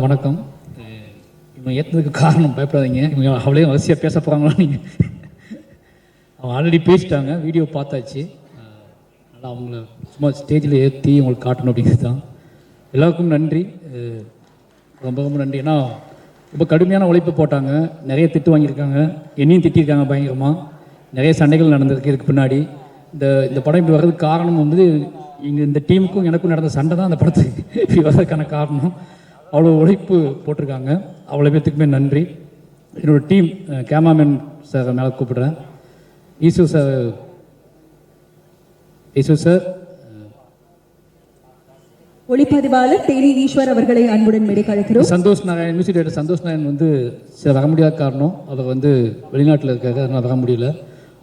வணக்கம். அஹ் இவங்க ஏற்றதுக்கு காரணம் பயப்படாதீங்க. இவங்க அவளே வரிசையாக பேச போகிறாங்களா நீங்கள் அவங்க ஆல்ரெடி பேசிட்டாங்க வீடியோ பார்த்தாச்சு. அஹ் அதனால் அவங்கள சும்மா ஸ்டேஜில் ஏற்றி உங்களுக்கு காட்டணும் அப்படிங்கிறது தான். எல்லாருக்கும் நன்றி. ரொம்ப ரொம்ப நன்றி. ஏன்னா ரொம்ப கடுமையான உழைப்பு போட்டாங்க. நிறைய திட்டு வாங்கியிருக்காங்க. என்னையும் திட்டியிருக்காங்க பயங்கரமாக நிறைய சண்டைகள் நடந்திருக்கு இதுக்கு பின்னாடி. இந்த இந்த படம் இப்படி வர்றதுக்கு காரணம் வந்து இங்கே இந்த டீமுக்கும் எனக்கும் நடந்த சண்டை தான் அந்த படத்துக்கு. இப்படி வர்றதுக்கான காரணம். அவ்வளோ உழைப்பு போட்டிருக்காங்க. அவ்வளோ பேத்துக்குமே நன்றி. என்னோட டீம் கேமராமேன் சார் மேலே கூப்பிடுறேன். ஈசு சார். ஈசு சார். ஒளிப்பதிவாளர் தேனி ஈஸ்வர் அவர்களை அன்புடன் மேடைக்கு அழைக்கிறோம். சந்தோஷ் நாராயண் மியூசிக் டைரக்டர் சந்தோஷ் நாராயண் வந்து சில வர முடியாத காரணம். அவர் வந்து வெளிநாட்டில் இருக்காரு அதனால் வர முடியல.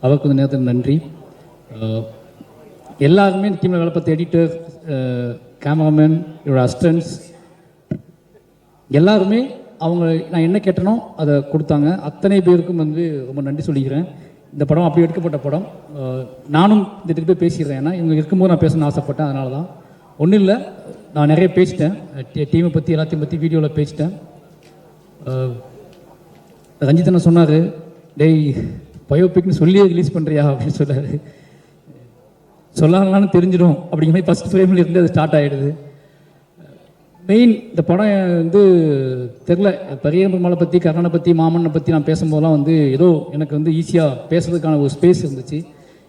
அவருக்கு இந்த நேரத்தில் நன்றி. எல்லாருமே டீமில் வேலை பார்த்த எடிட்டர் கேமராமேன் என்னோட அசிஸ்டன்ஸ் எல்லாருமே அவங்க நான் என்ன கேட்டனோ அதை கொடுத்தாங்க. அத்தனை பேருக்கும் வந்து ரொம்ப நன்றி சொல்லிக்கிறேன். இந்த படம் அப்படி எடுக்கப்பட்ட படம். நானும் இந்த இடத்துக்கு போய் பேசிடுறேன். ஏன்னா இவங்க இருக்கும்போது நான் பேசணும்னு ஆசைப்பட்டேன். அதனால தான் ஒன்றும் இல்லை. நான் நிறைய பேசிட்டேன். டீமை பற்றி எல்லாத்தையும் பற்றி வீடியோவில் பேசிட்டேன். அஹ், ரஞ்சித் சொன்னார் டேய் பயோபிக்னு சொல்லியே ரிலீஸ் பண்ணுறியா அப்படின்னு சொன்னார். சொல்லலாம்னு தெரிஞ்சிடும். அப்படிங்கிற மாதிரி ஃபஸ்ட் ஃப்ரேமில் இருந்து அது ஸ்டார்ட் ஆகிடுது மெயின் இந்த படம் வந்து தெரில பெரிய பெருமாளை பற்றி கர்ணனை பற்றி மாமனை பற்றி நான் பேசும்போதெல்லாம் வந்து ஏதோ எனக்கு வந்து ஈஸியாக பேசுறதுக்கான ஒரு ஸ்பேஸ் இருந்துச்சு.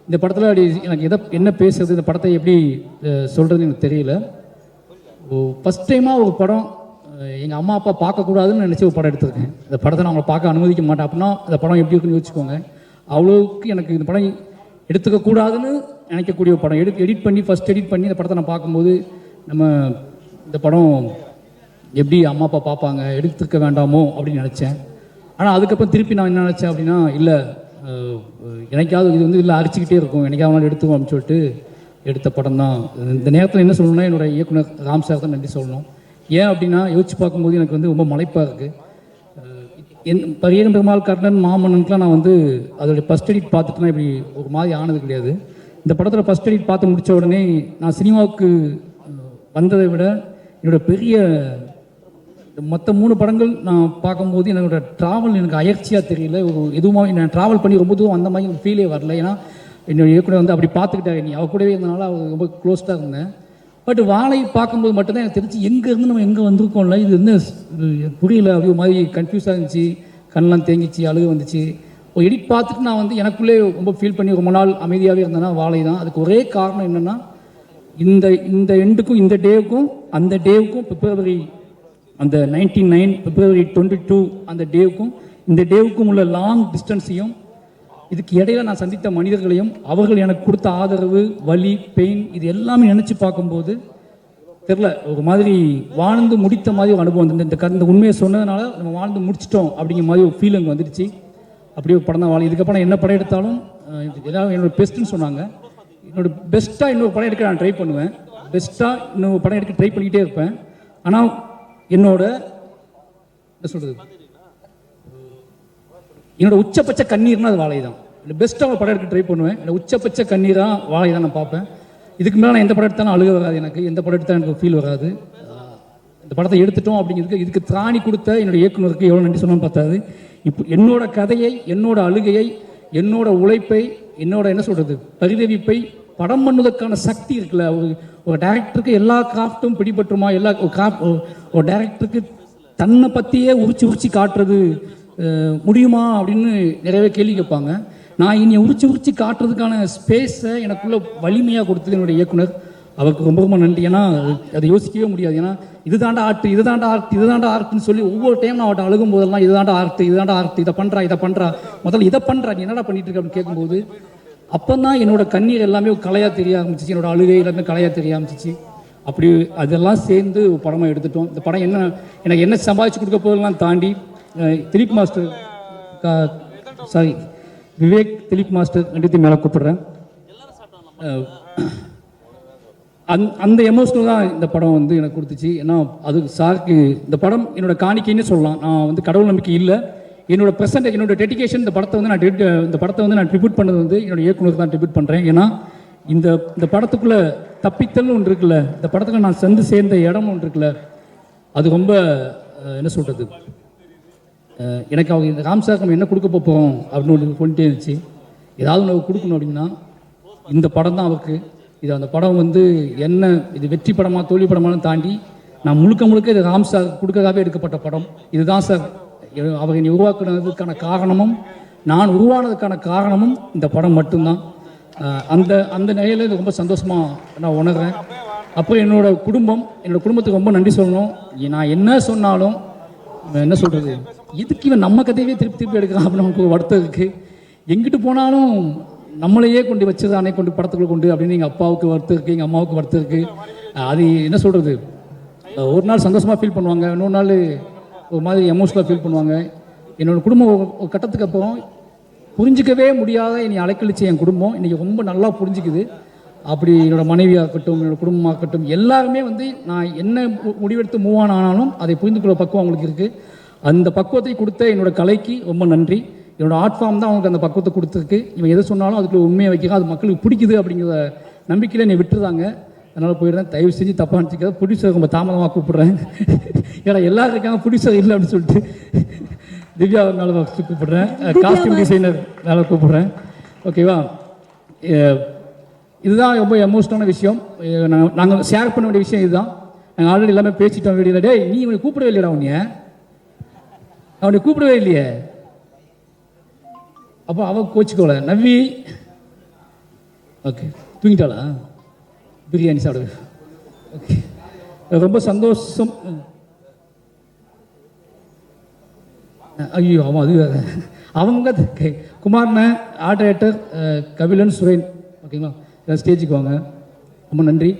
இந்த படத்தில் அப்படி எனக்கு எதை என்ன பேசுறது இந்த படத்தை எப்படி சொல்கிறதுன்னு எனக்கு தெரியல. ஃபஸ்ட் டைமாக ஒரு படம் எங்கள் அம்மா அப்பா பார்க்கக்கூடாதுன்னு நினச்சி ஒரு படம் எடுத்திருக்கேன். இந்த படத்தை நான் அவங்களை பார்க்க அனுமதிக்க மாட்டேன். அப்படின்னா இந்த படம் எப்படி இருக்குன்னு யோசிச்சுக்கோங்க. அவ்வளோவுக்கு எனக்கு இந்த படம் எடுத்துக்க கூடாதுன்னு நினைக்கக்கூடிய ஒரு படம். எடி எடிட் பண்ணி ஃபஸ்ட் எடிட் பண்ணி இந்த படத்தை நான் பார்க்கும்போது நம்ம இந்த படம் எப்படி அம்மா அப்பா பார்ப்பாங்க எடுத்துக்க வேண்டாமோ அப்படின்னு நினச்சேன். ஆனால் அதுக்கப்புறம் திருப்பி நான் என்ன நினச்சேன் அப்படின்னா இல்லை எனக்காவது இது வந்து இல்லை அரிச்சிக்கிட்டே இருக்கும். எனக்காவது எடுத்துவோம் அப்படின்னு சொல்லிட்டு எடுத்த படம் தான். இந்த நேரத்தில் என்ன சொல்லணும்னா என்னோடய இயக்குனர் ராம் சார் தான் நன்றி சொல்லணும். ஏன் அப்படின்னா யோசிச்சு பார்க்கும்போது எனக்கு வந்து ரொம்ப மலைப்பாக இருக்குது என் பரியன் பெருமாள் கர்ணன் மாமன்னனுக்குலாம் நான் வந்து அதோடைய ஃபஸ்ட் எடிட் பார்த்துட்டுனா இப்படி ஒரு மாதிரி ஆனது கிடையாது. இந்த படத்தில் ஃபஸ்ட் எடிட் பார்த்து முடித்த உடனே நான் சினிமாவுக்கு வந்ததை விட என்னோட பெரிய மற்ற மூணு படங்கள் நான் பார்க்கும்போது என்னோட ட்ராவல் எனக்கு அயற்சியாக தெரியல. ஒரு நான் ட்ராவல் பண்ணி ரொம்ப தூரம் அந்த மாதிரி ஃபீலே வரல. ஏன்னா என்னோட இயக்குனர் வந்து அப்படி பார்த்துக்கிட்டாரு. நீ அவ கூடவே இருந்தனால அவர் ரொம்ப க்ளோஸ்டாக இருந்தேன். பட் வாழை பார்க்கும்போது மட்டும்தான் எனக்கு தெரிஞ்சு எங்கேருந்து நம்ம எங்கே வந்திருக்கோம்ல இது என்ன புரியல. அப்படி ஒரு மாதிரி கன்ஃபியூஸாக இருந்துச்சு. கண்ணெலாம் தேங்கிச்சு அழுகு வந்துச்சு. ஒரு எடிட் பார்த்துட்டு நான் வந்து எனக்குள்ளே ரொம்ப ஃபீல் பண்ணி ரொம்ப நாள் அமைதியாகவே இருந்தேன்னா வாழை தான். அதுக்கு ஒரே காரணம் என்னென்னா இந்த இந்த எண்டுக்கும் இந்த டேவுக்கும் அந்த டேவுக்கும் பிப்ரவரி அந்த ninety nine February twenty two அந்த டேவுக்கும் இந்த டேவுக்கும் உள்ள லாங் டிஸ்டன்ஸையும் இதுக்கு இடையில நான் சந்தித்த மனிதர்களையும் அவர்கள் எனக்கு கொடுத்த ஆதரவு வலி பெயின் இது எல்லாமே நினச்சி பார்க்கும்போது தெரில ஒரு மாதிரி வாழ்ந்து முடித்த மாதிரி ஒரு அனுபவம் இந்த க- இந்த உண்மையை சொன்னதுனால நம்ம வாழ்ந்து முடிச்சிட்டோம் அப்படிங்கிற மாதிரி ஒரு ஃபீலிங் வந்துடுச்சு. அப்படியே ஒரு படம் தான் வாழ இதுக்கப்புறம் என்ன படம் எடுத்தாலும் இது எல்லாரும் என்னோட பெஸ்ட்டுன்னு சொன்னாங்க. என்னோட பெஸ்ட்டாக இன்னொரு படம் எடுக்க நான் ட்ரை பண்ணுவேன். பெஸ்ட்டாக இன்னும் படம் எடுக்க ட்ரை பண்ணிக்கிட்டே இருப்பேன். ஆனால் என்னோட என்ன சொல்கிறது என்னோட உச்சபட்ச கண்ணீர்னா அது வாழை தான். இல்லை பெஸ்ட்டாக ஒரு படம் எடுக்க ட்ரை பண்ணுவேன். என்னோட உச்சபட்ச கண்ணீராக வாழை தான் நான் பார்ப்பேன். இதுக்கு மேலே நான் எந்த படம் எடுத்தாலும் அழுக வராது எனக்கு. எந்த படம் எடுத்தாலும் எனக்கு ஃபீல் வராது. இந்த படத்தை எடுத்துட்டோம் அப்படிங்கிறதுக்கு இதுக்கு திராணி கொடுத்த என்னோட இயக்குனருக்கு எவ்வளோ நன்றி சொன்னாலும் பார்த்தாது இப்போ என்னோட கதையை என்னோட அழுகையை என்னோட உழைப்பை என்னோட என்ன சொல்கிறது பரிதவிப்பை படம் பண்ணுவதற்கான சக்தி இருக்குல்ல. ஒரு ஒரு டேரக்டருக்கு எல்லா கிராஃப்ட்டும் பிடிபட்டுருமா? எல்லா ஒரு ஒரு- டேரக்டருக்கு தன்னை பற்றியே உரிச்சு உரிச்சு காட்டுறது முடியுமா அப்படின்னு நிறையவே கேள்வி கேட்பாங்க. நான் இனி உரிச்சு உரிச்சு காட்டுறதுக்கான ஸ்பேஸை எனக்குள்ள வலிமையாக கொடுத்தது என்னுடைய இயக்குனர். அவருக்கு ரொம்ப ரொம்ப நன்றி. ஏன்னா அதை யோசிக்கவே முடியாது. ஏன்னா இதுதாண்டா ஆர்ட் இதுதாண்டா ஆர்ட் இதுதாண்டா ஆர்ட்னு சொல்லி ஒவ்வொரு டைம் நான் அவட்ட அழுகும் போதெல்லாம் இதுதாண்டா ஆர்ட் இதுதாண்டா ஆர்ட் இதை பண்ணுறா இதை பண்ணுறா முதல்ல இதை பண்ணுறா நீ என்னடா பண்ணிட்டு இருக்க அப்படின்னு கேட்கும்போது அப்போ தான் என்னோட கண்ணீர் எல்லாமே கலையாக தெரிய ஆரம்பிச்சிச்சு. என்னோடய அழுகை எல்லாமே கலையாக தெரிய ஆரம்பிச்சிச்சு. அப்படி அதெல்லாம் சேர்ந்து ஒரு படமாக எடுத்துட்டோம். இந்த படம் என்ன எனக்கு என்ன சம்பாதிச்சு கொடுக்க போதெல்லாம் தாண்டி Dileep master sorry Vivek Dileep master ரெண்டுத்தையும் மேலே கூப்பிடுறேன். அந் அந்த எமோஷனல் தான் இந்த படம் வந்து எனக்கு கொடுத்துச்சு. ஏன்னா அது சாருக்கு இந்த படம் என்னோட காணிக்கைன்னு சொல்லலாம். நான் வந்து கடவுள் நம்பிக்கை இல்லை. என்னோட ப்ரெசன்ட் என்னோட டெடிகேஷன் இந்த படத்தை வந்து நான் dedicate- இந்த படத்தை வந்து நான் ட்ரிபியூட் பண்ணது வந்து என்னோட இயக்குனருக்கு தான் ட்ரிபியூட் பண்ணுறேன் ஏன்னா இந்த இந்த படத்துக்குள்ளே தப்பித்தல் ஒன்று இருக்குல்ல இந்த படத்துக்கு நான் சென்று சேர்ந்த இடம் ஒன்று இருக்குல்ல அது ரொம்ப என்ன சொல்கிறது எனக்கு அவங்க இந்த ராம் நம்ம என்ன கொடுக்க போகிறோம் அப்படின்னு ஒன்று கொண்டுட்டே இருந்துச்சு. ஏதாவது ஒன்று கொடுக்கணும் அப்படின்னா இந்த படம் தான் அவருக்கு. இது அந்த படம் வந்து என்ன இது வெற்றி படமா தோல்வி படமானு தாண்டி நான் முழுக்க முழுக்க இது ராம் சார் கொடுக்கறதாகவே எடுக்கப்பட்ட படம். இதுதான் சார் அவர் என்னை உருவாக்குனதுக்கான காரணமும் நான் உருவானதுக்கான காரணமும் இந்த படம் மட்டும்தான். அந்த அந்த நிலையில் இது ரொம்ப சந்தோஷமாக நான் உணர்கிறேன் அப்புறம் என்னோட குடும்பம் என்னோடய குடும்பத்துக்கு ரொம்ப நன்றி சொல்லணும். நான் என்ன சொன்னாலும் என்ன சொல்கிறது இதுக்கு இவன் நம்ம கதையவே திருப்பி திருப்பி எடுக்கிறான் அப்படின்னு நமக்கு வருத்தம் இருக்குது எங்கிட்டு போனாலும் நம்மளையே கொண்டு வச்சுதானே கொண்டு படத்துக்குள்ள கொண்டு அப்படின்னு எங்கள் அப்பாவுக்கு வருத்தம் இருக்குது எங்கள் அம்மாவுக்கு வருத்தம் இருக்குது அது என்ன சொல்கிறது ஒரு நாள் சந்தோஷமாக ஃபீல் பண்ணுவாங்க இன்னொரு நாள் ஒரு மாதிரி எமோஷனலாக ஃபீல் பண்ணுவாங்க. என்னோடய குடும்பம் ஒரு கட்டத்துக்கு அப்புறம் புரிஞ்சிக்கவே முடியாத என்னை அலைக்கழிச்ச என் குடும்பம். இன்றைக்கி ரொம்ப நல்லா புரிஞ்சிக்குது. அப்படி என்னோட மனைவியாக இருக்கட்டும் என்னோட குடும்பமாக இருக்கட்டும் எல்லாருமே வந்து நான் என்ன மு- முடிவெடுத்து மூவ் ஆன் ஆனாலும் அதை புரிந்து கொள்ள பக்குவம் அவங்களுக்கு இருக்குது அந்த பக்குவத்தை கொடுத்த என்னோட கலைக்கு ரொம்ப நன்றி. என்னோடய ஆர்ட் ஃபார்ம் தான் அவங்களுக்கு அந்த பக்குவத்தை கொடுத்துருக்கு. இவன் எதை சொன்னாலும் அதுக்குள்ள உண்மையை வைக்கிறான். அது மக்களுக்கு பிடிக்குது அப்படிங்கிற நம்பிக்கையில் என்னை விட்டுருதாங்க அதனால் போயிடுறேன். தயவு செஞ்சு தப்பாக நினச்சிக்காத. ப்ரொடியூசர் ரொம்ப தாமதமாக கூப்பிடுறேன். ஏன்னா எல்லாரும் இருக்காங்க. ப்ரொடியூசர் இல்லை அப்படின்னு சொல்லிட்டு திவ்யா நாள் கூப்பிடுறேன். காஸ்டியூம் டிசைனர் வேலை கூப்பிடுறேன். ஓகேவா இதுதான் ரொம்ப எமோஷனான விஷயம். நாங்கள் ஷேர் பண்ண வேண்டிய விஷயம் இதுதான். நாங்கள் ஆல்ரெடி எல்லாமே பேசிட்டோம் வீடியோவில் டேய் நீ இவனை கூப்பிடவே இல்லைடா உன்னைய? அவனை கூப்பிடவே இல்லையே. அப்போ அவன் கோச்சிக்கோல. நவ்வி. ஓகே தூங்கிட்டாளா? பிரியாணி சாப்பிடு. ஓகே ரொம்ப சந்தோஷம். ஐயோ அவன் அது வேறு. அவங்க குமார்ன குமார்ண்ண ஆர்ட் டைரக்டர் கபிலன் சுரேன். ஓகேங்களா? எல்லாம் ஸ்டேஜுக்கு வாங்க. ரொம்ப நன்றி.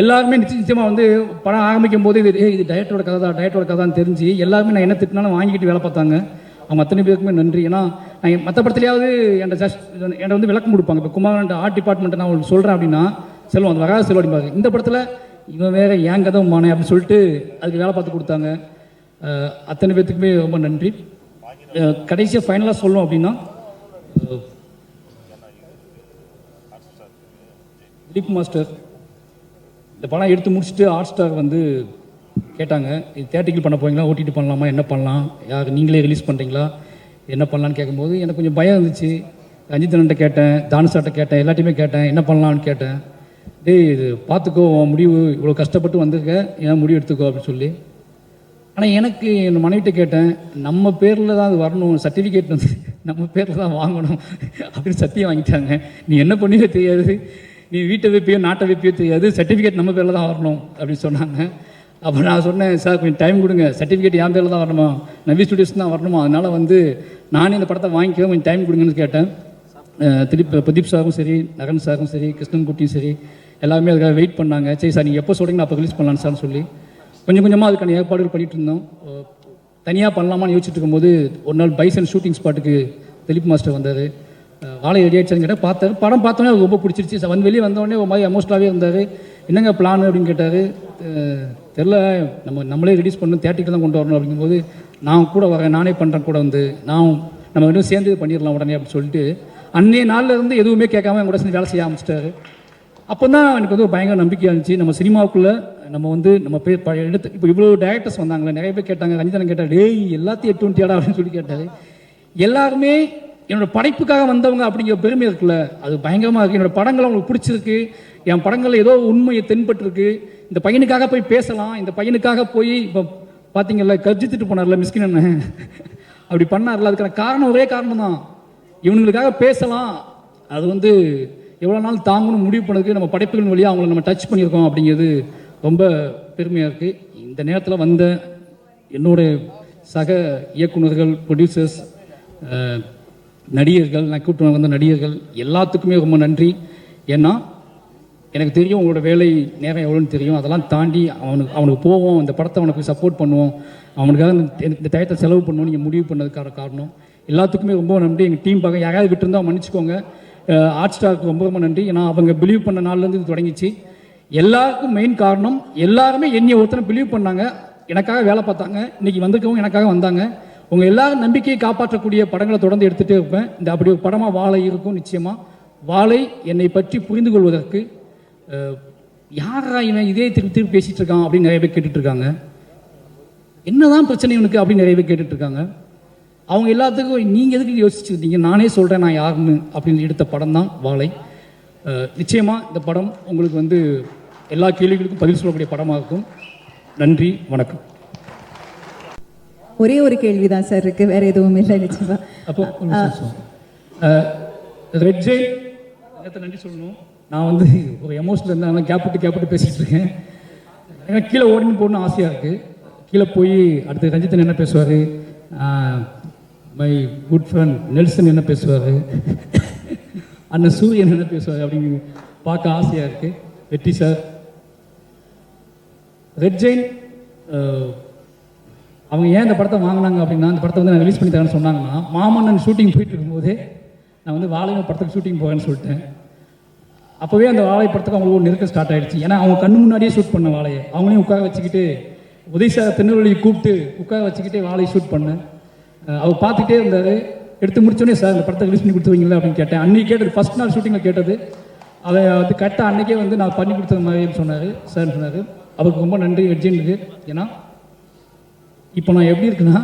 எல்லாருமே நிச்சய நிச்சயமாக வந்து படம் ஆரம்பிக்கும் போது இது ஏய், இது டயட்டோட கதை தான் டயட்டோட கதை தான் தெரிஞ்சு எல்லாருமே நான் என்ன திட்டினாலும் வாங்கிக்கிட்டு வேலை பார்த்தாங்க. அவங்க அத்தனை பேருக்குமே நன்றி. ஏன்னா நான் மற்ற படத்துலையாவது என்கிட்ட ஜஸ்ட் என்கிட்ட வந்து விளக்கம் கொடுப்பாங்க. இப்போ குமாரன் ஆர்ட் டிபார்ட்மெண்ட்டை நான் உங்களுக்கு சொல்கிறேன் அப்படின்னா செல்வம் அந்த வராத செல்வம் அப்படிம்பாங்க. இந்த படத்தில் இவன் வேற ஏன் கதை மானே அப்படின்னு சொல்லிட்டு அதுக்கு வேலை பார்த்து கொடுத்தாங்க. அத்தனை பேர்த்துக்குமே ரொம்ப நன்றி. கடைசியாக ஃபைனலாக சொல்லணும் அப்படின்னா திலீப் மாஸ்டர் இந்த படம் எடுத்து முடிச்சுட்டு ஹாட் ஸ்டார் வந்து கேட்டாங்க இது தேட்டிக்கல் பண்ண போறீங்களா? ஓடிடி பண்ணலாமா? என்ன பண்ணலாம்? யார் நீங்களே ரிலீஸ் பண்ணுறீங்களா என்ன பண்ணலான்னு கேட்கும்போது எனக்கு கொஞ்சம் பயம் இருந்துச்சு. ரஞ்சித் அண்ணன்ட்ட கேட்டேன் தானுசார்ட்ட கேட்டேன் எல்லாத்தையுமே கேட்டேன் என்ன பண்ணலான்னு கேட்டேன். டேய் இது பார்த்துக்கோ உன் முடிவு இவ்வளோ கஷ்டப்பட்டு வந்திருக்க ஏன் முடிவு எடுத்துக்கோ? அப்படின்னு சொல்லி. ஆனால் எனக்கு என் மனைவிட்ட கேட்டேன் நம்ம பேரில் தான் அது வரணும் சர்டிஃபிகேட் வந்து நம்ம பேரில் தான் வாங்கணும் அப்படின்னு சத்தியம் வாங்கிட்டாங்க. நீ என்ன பண்ணியோ தெரியாது. நீ வீட்டை வைப்பியோ நாட்டை வைப்பியோ தெரியாது. சர்டிஃபிகேட் நம்ம பேரில் தான் வரணும் அப்படின்னு சொன்னாங்க. அப்போ நான் சொன்னேன் சார் கொஞ்சம் டைம் கொடுங்க. சர்டிஃபிகேட் என் பேரில் தான் வரணுமா? நவி ஸ்டுடியோஸ் தான் வரணுமா? அதனால் வந்து நானே இந்த படத்தை வாங்கிக்க கொஞ்சம் டைம் கொடுங்கன்னு கேட்டேன். திருப்பி பிரதீப் சாரும் சரி நகன் சாரும் சரி கிருஷ்ணன் குட்டியும் சரி எல்லாருமே அதுக்காக வெயிட் பண்ணாங்க. சரி சார் நீங்கள் எப்போ சொல்கிறீங்க அப்போ ரிலீஸ் பண்ணலாம் சார்னு சொல்லி. கொஞ்சம் கொஞ்சமாக அதுக்கான ஏற்பாடுகள் பண்ணிட்டு இருந்தோம். தனியாக பண்ணலாமான்னு யோசிச்சுட்டு இருக்கும்போது ஒரு நாள் பைசன் ஷூட்டிங் ஸ்பாட்டுக்கு திலீப் மாஸ்டர் வந்தார். வாழை ரெடி ஆயிடுச்சான்னு கேட்டால் பார்த்தாரு. படம் பார்த்தோன்னே அது ரொம்ப பிடிச்சிருச்சு. சார் வந்து வெளியே வந்தோடனே ஒரு மாதிரி எமோஷனலாகவே இருந்தார். என்னங்க பிளான் அப்படின்னு கேட்டார். தெரில நம்ம நம்மளே ரிலீஸ் பண்ணணும் தேட்டருக்கு தான் கொண்டு வரணும் அப்படிங்கும்போது நான் கூட வரேன் நானே பண்ணுறேன் கூட வந்து. நான் நம்ம ரெண்டும் சேர்ந்து பண்ணிடலாம் உடனே அப்படின்னு சொல்லிட்டு அன்னைய நாளில் இருந்து எதுவுமே கேட்காம என் கூட சேர்ந்து வேலை செய்ய ஆரம்பிச்சிட்டாரு. அப்போ தான் எனக்கு வந்து ஒரு பயங்கர நம்பிக்கையாக இருந்துச்சு. நம்ம சினிமாவுக்குள்ளே நம்ம வந்து நம்ம பேர் பழைய எடுத்து இப்போ இவ்வளோ டேரக்டர்ஸ் வந்தாங்களே நிறைய பேர் கேட்டாங்க ரஞ்சிதன் கேட்டார் டேய் எல்லாத்தையும் எட்டு டுவெண்ட்டியாடா அப்படின்னு சொல்லி கேட்டார். எல்லாருமே என்னோட படைப்புக்காக வந்தவங்க அப்படிங்கிற பெருமை இருக்குல்ல அது பயங்கரமாக இருக்குது என்னோட படங்கள் அவங்களுக்கு பிடிச்சிருக்கு. என் படங்களில் ஏதோ உண்மையை தென்பட்டுருக்கு. இந்த பையனுக்காக போய் பேசலாம். இந்த பையனுக்காக போய் இப்போ பார்த்தீங்கல்ல கர்ஜித்துட்டு போனார்ல மிஸ்கின் அப்படி பண்ணார்ல. அதுக்கான காரணம் ஒரே காரணம் தான் இவனுங்களுக்காக பேசலாம். அது வந்து எவ்வளோ நாள் தாங்கணும் முடிவு பண்ணதுக்கு நம்ம படைப்புகள் வழியாக அவங்கள நம்ம டச் பண்ணியிருக்கோம் அப்படிங்கிறது ரொம்ப பெருமையாக இருக்குது இந்த நேரத்தில் வந்த என்னுடைய சக இயக்குனர்கள் ப்ரொடியூசர்ஸ் நடிகர்கள் நான் கூட்டு வந்த நடிகர்கள் எல்லாத்துக்குமே ரொம்ப நன்றி. ஏன்னா எனக்கு தெரியும் உங்களோட வேலை நேரம் எவ்வளோன்னு தெரியும். அதெல்லாம் தாண்டி அவனுக்கு அவனுக்கு போவோம் இந்த படத்தை அவனுக்கு சப்போர்ட் பண்ணுவோம். அவனுக்காக இந்த டயத்தை செலவு பண்ணுவோம். நீங்கள் முடிவு பண்ணதுக்கான காரணம். எல்லாத்துக்குமே ரொம்ப நன்றி. எங்கள் டீம் பார்க்க யாராவது விட்டுருந்தா மன்னிச்சுக்கோங்க. ஆர்ட் ஸ்டாருக்கு ரொம்ப ரொம்ப நன்றி. ஏன்னா அவங்க பிலீவ் பண்ண நாள்லேருந்து இது தொடங்கிச்சு. எல்லாருக்கும் மெயின் காரணம் எல்லாருமே என்னை ஒருத்தனை பிலீவ் பண்ணாங்க. எனக்காக வேலை பார்த்தாங்க. இன்றைக்கி வந்திருக்கவங்க எனக்காக வந்தாங்க. உங்கள் எல்லாரும் நம்பிக்கையை காப்பாற்றக்கூடிய படங்களை தொடர்ந்து எடுத்துகிட்டே இருப்பேன். இந்த அப்படி ஒரு படமாக வாழை இருக்கும் நிச்சயமாக வாழை என்னை பற்றி புரிந்து கொள்வதற்கு யாரா இவன் இதே திருப்பி திருப்பி பேசிகிட்டு இருக்கான் அப்படின்னு நிறைய பேர் கேட்டுட்ருக்காங்க என்னதான் பிரச்சனை இவனுக்கு அப்படின்னு நிறைய பேர் கேட்டுட்ருக்காங்க அவங்க எல்லாத்துக்கும் நீங்கள் எதுக்கு யோசிச்சுருந்தீங்க நானே சொல்கிறேன் நான் யாருன்னு அப்படின்னு எடுத்த படம் தான் வாழை. அஹ், நிச்சயமா இந்த படம் உங்களுக்கு வந்து எல்லா கேள்விகளுக்கும் பதில் சொல்லக்கூடிய படமாக இருக்கும். நன்றி வணக்கம். ஒரே ஒரு கேள்விதான் சார் இருக்கு வேற எதுவும் இல்லை நிச்சயமா. அப்போ ரெட் ஜெயில் நன்றி சொல்லணும். நான் வந்து ஒரு எமோஷனில் இருந்தேன் ஆனால் கேப் விட்டு கேப் விட்டு பேசிகிட்டு இருக்கேன். எனக்கு கீழே ஓடின்னு போகணும்னு ஆசையாக இருக்குது கீழே போய் அடுத்து ரஞ்சித்தன் என்ன பேசுவார்? மை குட் ஃப்ரெண்ட் நெல்சன் என்ன பேசுவார்? அண்ணன் சூரியன் என்ன பேசுவார் அப்படின்னு பார்க்க ஆசையாக இருக்குது வெற்றி சார் ரெட் ஜெயின் அவங்க ஏன் இந்த படத்தை வாங்கினாங்க அப்படின்னா இந்த படத்தை வந்து நான் ரிலீஸ் பண்ணி தரேன்னு சொன்னாங்கன்னா மாமன்னன் ஷூட்டிங் போயிட்டு இருக்கும்போதே நான் வந்து வாழை படத்துக்கு ஷூட்டிங் போவேன்னு சொல்லிட்டேன். அப்போவே அந்த வாழை படத்துக்கு அவங்களுக்கு ஒரு நெருக்கம் ஸ்டார்ட் ஆகிடுச்சு ஏன்னா அவங்க கண்ணு முன்னாடியே ஷூட் பண்ண வாழையை. அவங்களையும் உட்கார வச்சுக்கிட்டு உதய் சார் திருநெல்வேலியை கூப்பிட்டு உட்கார வச்சுக்கிட்டே வாழையை ஷூட் பண்ணேன். அவர் பார்த்துட்டே இருந்தார். எடுத்து முடிச்சோடனே சார் இந்த படத்தை ரிலீஸ் பண்ணி கொடுத்துருவீங்களா அப்படின்னு கேட்டேன். அன்றைக்கி கேட்டது ஃபஸ்ட் நாள் ஷூட்டிங்கில் கேட்டது. அதை அது கரெக்டாக அன்றைக்கே வந்து நான் பண்ணி கொடுத்தது மாதிரி சொன்னார் சார் சொன்னார். அவருக்கு ரொம்ப நன்றி வெட்ஜின்னுக்கு ஏன்னா இப்போ நான் எப்படி இருக்குன்னா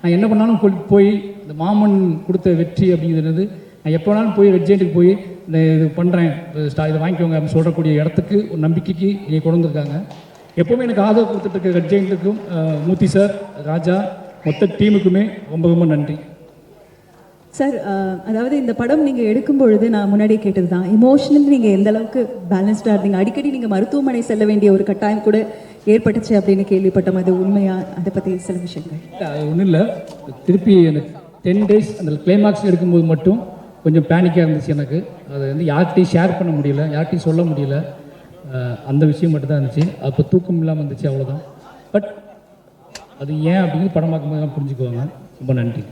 நான் என்ன பண்ணாலும் போய் இந்த மாமன் கொடுத்த வெற்றி அப்படிங்கிறது நான் எப்போ வேணாலும் போய் ரெட்ஜெண்ட்டுக்கு போய் இந்த இது பண்ணுறேன் ஸ்டா இதை வாங்கிக்கோங்க அப்படின்னு சொல்லக்கூடிய இடத்துக்கு ஒரு நம்பிக்கைக்கு இங்கே கொண்டு வந்திருக்காங்க. எப்போவுமே எனக்கு ஆதரவு கொடுத்துட்டு இருக்க ரெட்ஜெண்ட்டுக்கும் மூர்த்தி சார் ராஜா மொத்த டீமுக்குமே ரொம்ப ரொம்ப நன்றி. சார் அதாவது இந்த படம் நீங்க எடுக்கும் பொழுது நான் முன்னாடியே கேட்டது தான் இமோஷனல் நீங்க எந்த அளவுக்கு பேலன்ஸ்டா இருந்தீங்க? அடிக்கடி நீங்க மருத்துவமனை செல்ல வேண்டிய ஒரு கட்டாயம் கூட ஏற்பட்டுச்சு அப்படின்னு கேள்விப்பட்டோம். அது உண்மையா? அதை பத்தி சில விஷயங்கள். அது ஒன்றும் இல்லை. திருப்பி அந்த டென் டேஸ் அந்த கிளைமாக்ஸ் எடுக்கும்போது மட்டும் கொஞ்சம் பேனிக்காக இருந்துச்சு எனக்கு. அதை வந்து யார்கிட்டையும் ஷேர் பண்ண முடியல. யார்கிட்டையும் சொல்ல முடியல. அந்த விஷயம் மட்டும் தான் இருந்துச்சு. அப்போ தூக்கம் இல்லாமல் இருந்துச்சு அவ்வளோதான் அது ஏன் அப்படின்னு படம் பார்க்கும்போது தான் புரிஞ்சுக்குவாங்க. ரொம்ப நன்றி.